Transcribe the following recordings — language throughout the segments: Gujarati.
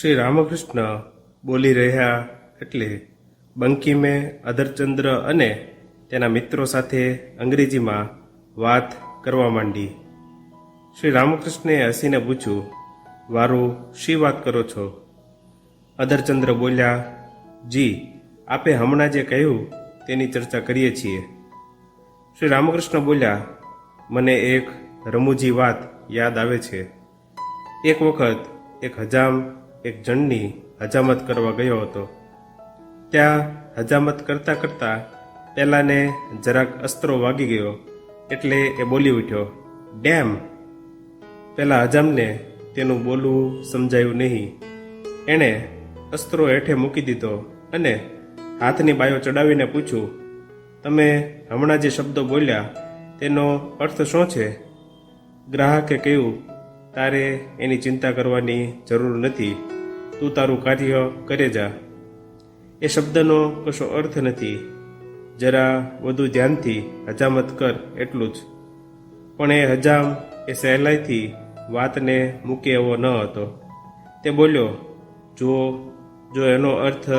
શ્રી રામકૃષ્ણ બોલી રહ્યા એટલે બંકીમે અધરચંદ્ર અને તેના મિત્રો સાથે અંગ્રેજીમાં વાત કરવા માંડી. શ્રી રામકૃષ્ણે હસીને પૂછ્યું, વારું, શી વાત કરો છો? અધરચંદ્ર બોલ્યા, જી, આપે હમણાં જે કહ્યું તેની ચર્ચા કરીએ છીએ. શ્રી રામકૃષ્ણ બોલ્યા, મને એક રમૂજી વાત યાદ આવે છે. એક વખત એક હજામ એક જણની હજામત કરવા ગયો હતો. ત્યાં હજામત કરતા કરતા પહેલાંને જરાક અસ્ત્રો વાગી ગયો એટલે એ બોલી ઉઠ્યો, ડેમ. પહેલાં હજામને તેનું બોલવું સમજાયું નહીં. એણે અસ્ત્રો હેઠે મૂકી દીધો અને હાથની બાયો ચડાવીને પૂછ્યું, તમે હમણાં જે શબ્દો બોલ્યા, તેનો અર્થ શું છે? ગ્રાહકે કહ્યું તારે એની ચિંતા કરવાની જરૂર નથી. તું તારું કાર્ય કરે જા. એ શબ્દનો કશો અર્થ નથી. જરા વધુ ધ્યાનથી હજામત કર એટલું જ. પણ એ હજામ એ સહેલાઈથી વાતને મૂકે એવો ન હતો. તે બોલ્યો જો જો એનો અર્થ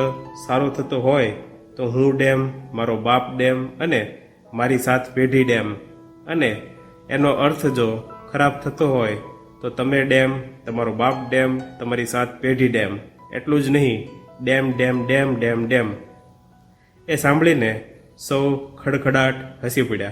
સારો થતો હોય, તો હું ડેમ, મારો બાપ ડેમ અને મારી સાત પેઢી ડેમ. અને એનો અર્થ જો ખરાબ થતો હોય તો તમે ડેમ, તમારો બાપ ડેમ, તમારી સાત પેઢી ડેમ. એટલું જ નહીં, dam dam dam dam dam. એ સાંભળીને સૌ ખડખડાટ હસી પડ્યા.